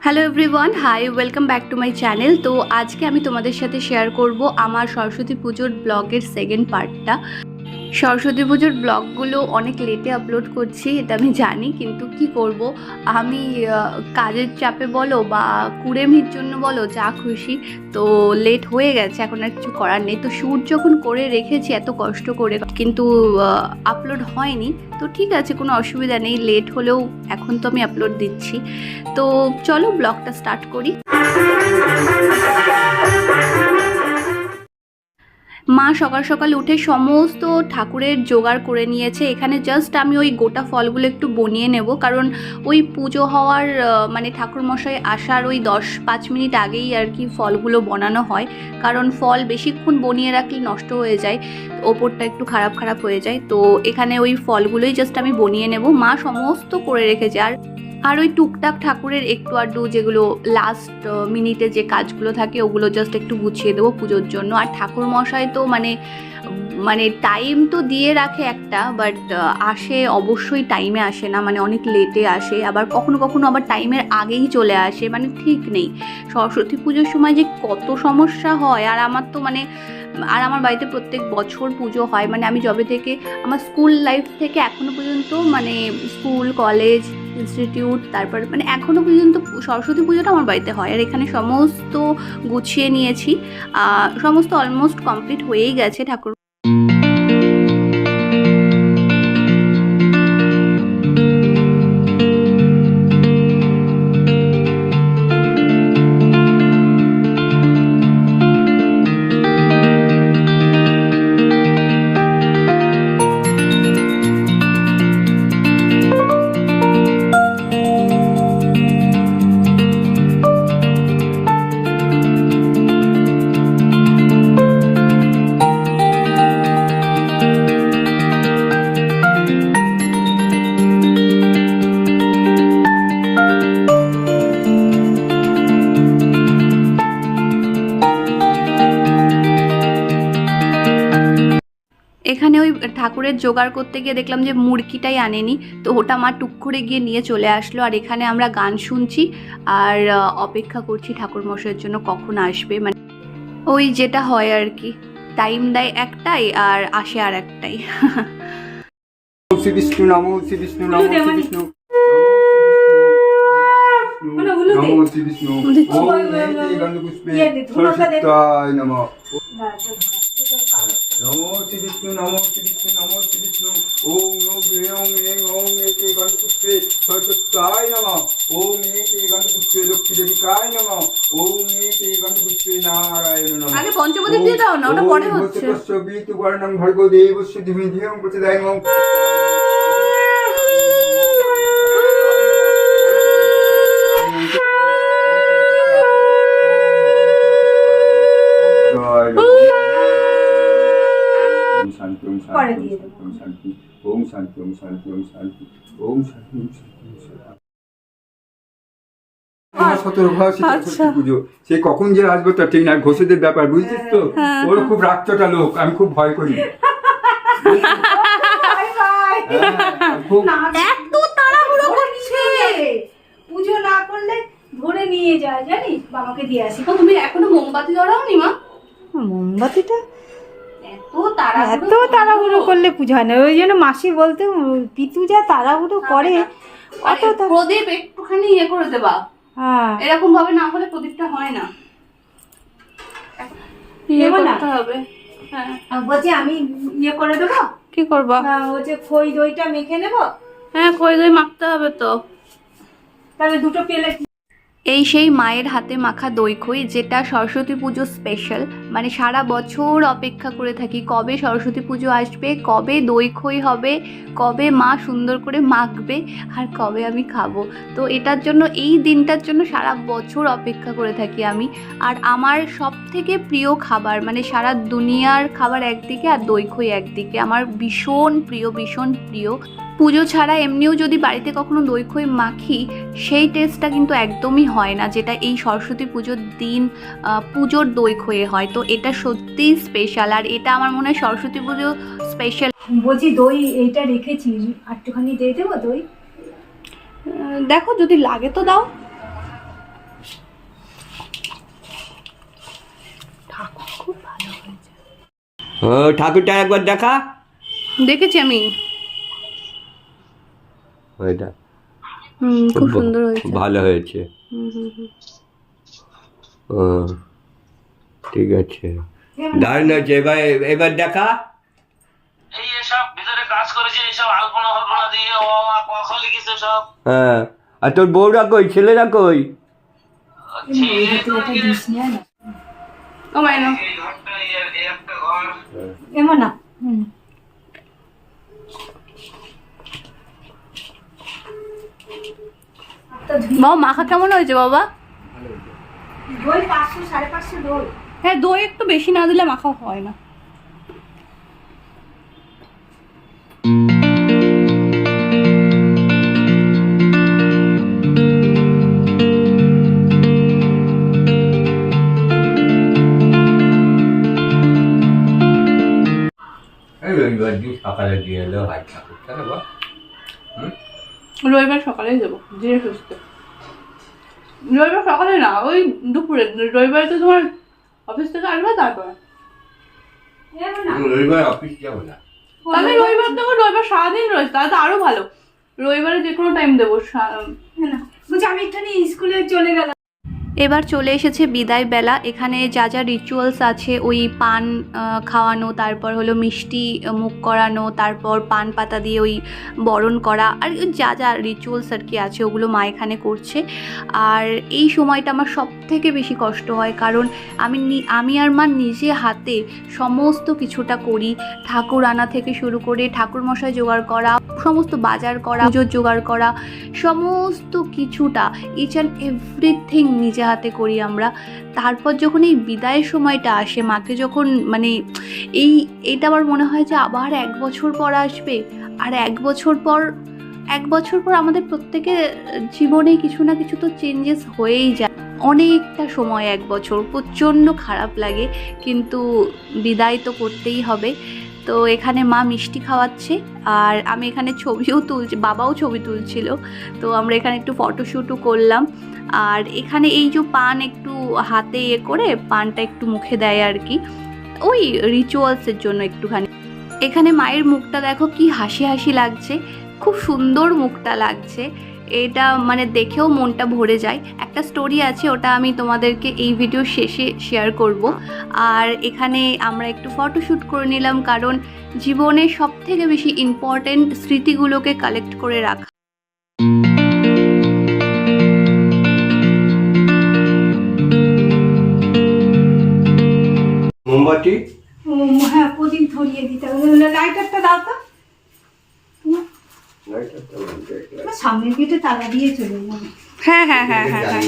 Hello everyone hi welcome back to my channel তো আজকে আমি তোমাদের সাথে শেয়ার করব আমার সরস্বতী পুজোর ব্লগের সেকেন্ড পার্টটা সরস্বতী পুজোর ব্লগগুলো অনেক লেটে আপলোড করছি, এটা আমি জানি, কিন্তু কি করব? আমি কাজের চাপে বলো বা কুড়েমির জন্য বলো, যা খুশি, তো লেট হয়ে গেছে, এখন আর কিছু করার নেই। তো শ্যুট যখন করে রেখেছি, এত কষ্ট করে, কিন্তু আপলোড হয়নি, তো ঠিক আছে, কোনো অসুবিধা নেই লেট হলেও এখন তো আমি আপলোড দিচ্ছি। তো চলো ব্লগটা স্টার্ট করি। মা সকাল সকাল উঠে সমস্ত ঠাকুরের জোগাড় করে নিয়েছে। এখানে জাস্ট আমি ওই গোটা ফলগুলো একটু বনিয়ে নেব, কারণ ওই পুজো হওয়ার মানে ঠাকুরমশাই আসার ওই দশ পাঁচ মিনিট আগেই আর কি ফলগুলো বানানো হয়। কারণ ফল বেশিক্ষণ বনিয়ে রাখলে নষ্ট হয়ে যায়, ওপরটা একটু খারাপ খারাপ হয়ে যায়। তো এখানে ওই ফলগুলোই জাস্ট আমি বনিয়ে নেব। মা সমস্ত করে রেখেছে। আর আর ওই টুকটাক ঠাকুরের একটু আড্ডু যেগুলো লাস্ট মিনিটে যে কাজগুলো থাকে, ওগুলো জাস্ট একটু গুছিয়ে দেবো পুজোর জন্য। আর ঠাকুর মশাই তো মানে মানে টাইম তো দিয়ে রাখে একটা বাট আসে অবশ্যই টাইমে আসে না মানে অনেক লেটে আসে। আবার কখনো কখনো আবার টাইমের আগেই চলে আসে মানে ঠিক নেই। সরস্বতী পুজোর সময় যে কত সমস্যা হয়, আর আমার তো মানে আর আমার বাড়িতে প্রত্যেক বছর পুজো হয়। মানে আমি যবে থেকে, আমার স্কুল লাইফ থেকে এখনও পর্যন্ত মানে স্কুল কলেজ ইনস্টিটিউট তারপর মানে এখনও পর্যন্ত সরস্বতী পুজোটা আমার বাড়িতে হয়। আর এখানে সমস্ত গুছিয়ে নিয়েছি। সমস্ত অলমোস্ট কমপ্লিট হয়েই গেছে ঠাকুর এখানে ওই ঠাকুরের জোগাড় করতে গিয়ে দেখলাম যে মুরগিটাই আনেনি তো ওটা মা টুক করে গিয়ে নিয়ে চলে আসলো আর এখানে আমরা গান শুনছি আর অপেক্ষা করছি ঠাকুর মশাইয়ের জন্য কখন আসবে মানে ওই যেটা হয় আর কি টাইম দেয় একটাই আর আসে আর একটাই শ্রী বিষ্ণু নমো শ্রী বিষ্ণু নমো শ্রী বিষ্ণু মানে উলু দে। নমো শ্রী বিষ্ণু। ওম গন্ধপুষ্পে ইয়ে। সরস্বত্যায় নমঃ নমো শ্রী বিষ্ণু নমো শ্রী বিষ্ণু নমো শ্রী বিষ্ণু ওম ওম ওম এং ওম নেতি গন্ধপুষ্পে সরস্বত্যায় নমঃ ওম লক্ষ্মী দেবিকায় নমঃ ওম নেতি গন্ধপুষ্পে নারায়ণ নমঃ। আগে পঞ্চমদেব দিয়ে দাও না ওটা পরে হচ্ছে। বিতু বর্ণম ভর্গো দেবস্য ধিয়ং প্রচোদয়াং। শান্তি ওম শান্তি দিয়ে ওম শান্তি ওম শান্তি ওম শান্তি ওম শান্তি ওম শান্তি ওম শান্তি ওম শান্তি আমার সতেরো ঘর শীতল আচ্ছা। ষষ্ঠী পুজো? সে কখন যে আসবে তার ঠিক না ঘোষেদের ব্যাপার বুঝছিস তো? হ্যাঁ। ওর খুব রাগচটা লোক আমি খুব ভয় করি। হ্যাঁ, পুজো না করলে ধরে নিয়ে যায় জানিস? বাবাকে দিয়ে আসি। তুমি এখনও মোমবাতি ধরাওনি মা? মোমবাতিটা? এত তাড়াহুড়ো করলে। পুজো হয় না। ওই জন্য মাসি বলতে পিতু যা তাড়াহুড়ো করে অত প্রদীপ একটুখানি ইয়ে করে দেবা হ্যাঁ। এরকম ভাবে না হলে প্রদীপটা হয় না। ইয়ে করতে হবে। হ্যাঁ। বলছি আমি ইয়ে করে দেবো? কি করবা? আহ, ওই যে খই দইটা মেখে নেব? হ্যাঁ খই দই মাখতে হবে তো। তাহলে দুটো পেলে এই সেই মায়ের হাতে মাখা দই খই যেটা সরস্বতী পুজো স্পেশাল মানে সারা বছর অপেক্ষা করে থাকি কবে সরস্বতী পুজো আসবে, কবে দই খই হবে, কবে মা সুন্দর করে মাখবে, আর কবে আমি খাব। তো এটার জন্য, এই দিনটার জন্য সারা বছর অপেক্ষা করে থাকি আমি। আর আমার সব থেকে প্রিয় খাবার মানে সারা দুনিয়ার খাবার একদিকে আর দই খই একদিকে, আমার ভীষণ প্রিয় ভীষণ প্রিয়। পুজো ছাড়া এমনিও যদি বাড়িতে কখনো দই খই মাখি সেই টেস্টটা কিন্তু একদমই হয় না যেটা এই সরস্বতী পুজোর দিন পুজোর দই খয়ে হয়। তো এটা সত্যিই স্পেশাল আর এটা আমার মনে হয় সরস্বতী পুজো স্পেশাল বলছি দই এটা রেখেছি একটুখানি দিয়ে দেবো দই? দেখো যদি লাগে তো দাও। ঠাকুরটা একবার দেখা। দেখেছি আমি। ওইটা হুম খুব সুন্দর হয়েছে। ভালো হয়েছে। ঠিক আছে। দারুণ হয়েছে এবার এবার দেখা। এই এসব ভিতরে কাজ করেছে এইসব আলপনা ফালপনা দিয়ে ও মা লিখেছে সব। হ্যাঁ আর তোর বউরা কই ছেলেরা কই? ও মাইনা। একটা ঘর। এমন না। বাবা মাখা কেমন হয়েছে বাবা? দই পাঁচশো সাড়ে পাঁচশো দই। হ্যাঁ দই একটু বেশি না দিলে মাখা হয় না। রবিবার দিন সকালে দিয়ে ঠাকুরটা রবিবার সকালেই দেবো ধীরে সুস্থ রবিবার সকালে না ওই দুপুরে। রবিবারে তো তোমার অফিস থেকে আসবে তারপর। রবিবার অফিস যাব না। তাহলে রবিবার তো রবিবার সারাদিন রয়েছে তাহলে তো আরও ভালো। রবিবারে যে কোনো টাইম দেবো বলছি আমি এখানে স্কুলে চলে গেলাম। এবার চলে এসেছে বিদায় বেলা। এখানে যা যা রিচুয়ালস আছে, ওই পান খাওয়ানো, তারপর হলো মিষ্টি মুখ করানো, তারপর পান পাতা দিয়ে ওই বরণ করা, আর যা যা রিচুয়ালস আর কি আছে, ওগুলো মা এখানে করছে। আর এই সময়টা আমার সব থেকে বেশি কষ্ট হয়, কারণ আমি আমি আর মা নিজে হাতে সমস্ত কিছুটা করি। ঠাকুর আনা থেকে শুরু করে ঠাকুর মশাই জোগাড় করা সমস্ত বাজার করা, পুজোর জোগাড় করা, সমস্ত কিছুটা ইচ অ্যান্ড এভরিথিং নিজে হাতে করি আমরা। তারপর যখন এই বিদায়ের সময়টা আসে, মাকে যখন মানে এই, এটা আমার মনে হয় যে আবার এক বছর পর আসবে। আর এক বছর পর, এক বছর পর আমাদের প্রত্যেকের জীবনে কিছু না কিছু তো চেঞ্জেস হয়েই যায়। অনেকটা সময় এক বছর, প্রচণ্ড খারাপ লাগে, কিন্তু বিদায় তো করতেই হবে। তো এখানে মা মিষ্টি খাওয়াচ্ছে আর আমি এখানে ছবিও তুলছি, বাবাও ছবি তুলছিল। তো আমরা এখানে একটু ফটোশ্যুটও করলাম। আর এখানে এই যে পান একটু হাতে ইয়ে করে পানটা একটু মুখে দেয় আর কি। ওই রিচুয়ালসের জন্য একটুখানি। এখানে মায়ের মুখটা দেখো কি হাসি হাসি লাগছে, খুব সুন্দর মুখটা লাগছে। এটা মানে দেখেও মনটা ভরে যায়। একটা স্টোরি আছে ওটা আমি তোমাদেরকে এই ভিডিও শেষে শেয়ার করব। আর এখানে আমরা একটু ফটোশ্যুট করে নিলাম কারণ জীবনে সব থেকে বেশি ইম্পর্টেন্ট স্মৃতিগুলোকে কালেক্ট করে রাখা। মোমবাতি? হ্যাঁ প্রদীপ ধরিয়ে দিতে হবে। লাইটারটা দাও তো। সামনের গেটে তালা দিয়ে চলে যাব হ্যাঁ হ্যাঁ হ্যাঁ হ্যাঁ। হ্যাঁ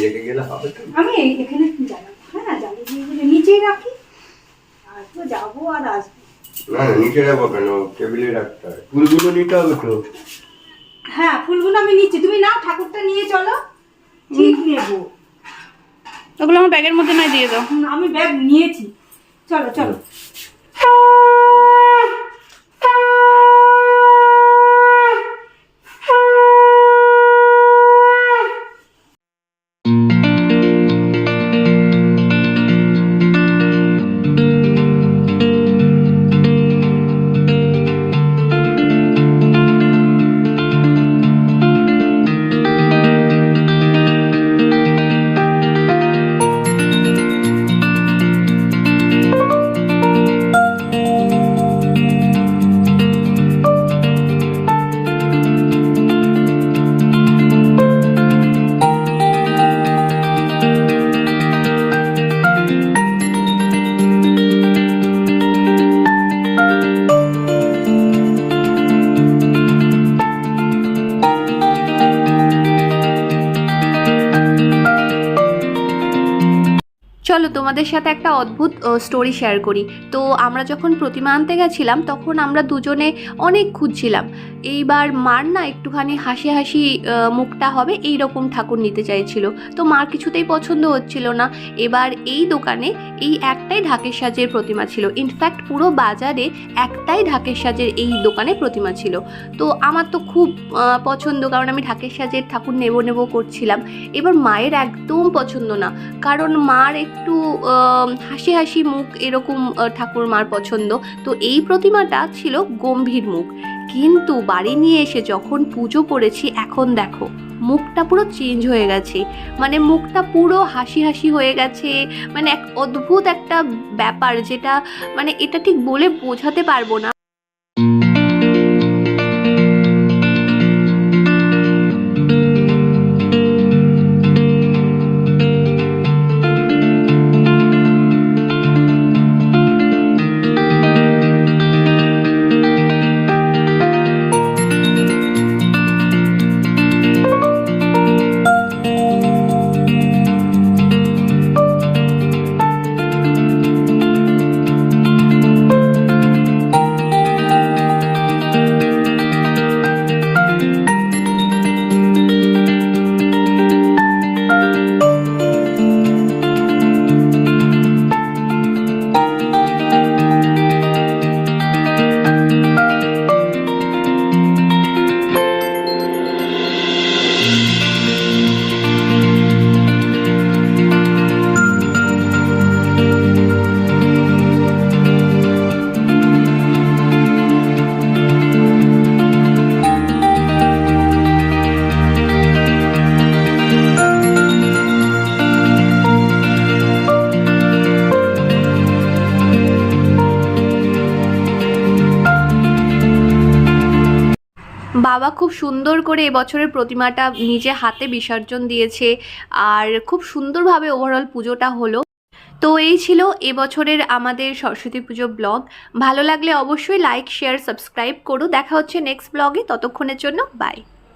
আমি এখানে হ্যাঁ দিয়ে নিচেই রাখি। আর তো যাব আর আসব। না নিচে যাব কেন? টেবিলে রাখতে হয়। ফুলগুলো নিতে হবে তো। হ্যাঁ ফুলগুলো আমি নিচ্ছি। তুমি নাও ঠাকুরটা নিয়ে চলো। ঠিক নেব। ওগুলো আমার ব্যাগের মধ্যে নয় দিয়ে দাও। আমি ব্যাগ নিয়েছি। চলো চলো। তোমাদের সাথে একটা অদ্ভুত স্টোরি শেয়ার করি। তো আমরা যখন প্রতিমা আনতে গেছিলাম, তখন আমরা দুজনে অনেক খুঁজছিলাম। এইবার মার না একটুখানি হাসি হাসি মুখটা হবে এই রকম ঠাকুর নিতে চাইছিল। তো মার কিছুতেই পছন্দ হচ্ছিল না। এবার এই দোকানে এই একটাই ঢাকের সাজের প্রতিমা ছিল। ইনফ্যাক্ট পুরো বাজারে একটাই ঢাকের সাজের এই দোকানে প্রতিমা ছিল। তো আমার তো খুব পছন্দ, কারণ আমি ঢাকের সাজের ঠাকুর নেব নেব করছিলাম। এবার মায়ের একদম পছন্দ না। কারণ মার একটু হাসি হাসি মুখ এরকম ঠাকুর মার পছন্দ। তো এই প্রতিমাটা ছিল গম্ভীর মুখ। কিন্তু বাড়ি নিয়ে এসে যখন পুজো করেছি, এখন দেখো, মুখটা পুরো চেঞ্জ হয়ে গেছে। মানে মুখটা পুরো হাসি হাসি হয়ে গেছে। মানে এক অদ্ভুত একটা ব্যাপার যেটা মানে এটা ঠিক বলে বোঝাতে পারব না। বাবা খুব সুন্দর করে এবছরের প্রতিমাটা নিজে হাতে বিসর্জন দিয়েছে আর খুব সুন্দরভাবে ওভারঅল পুজোটা হলো। তো এই ছিল এবছরের আমাদের সরস্বতী পুজো ব্লগ। ভালো লাগলে অবশ্যই লাইক শেয়ার সাবস্ক্রাইব করো। দেখা হচ্ছে নেক্সট ব্লগে ততক্ষণের জন্য বাই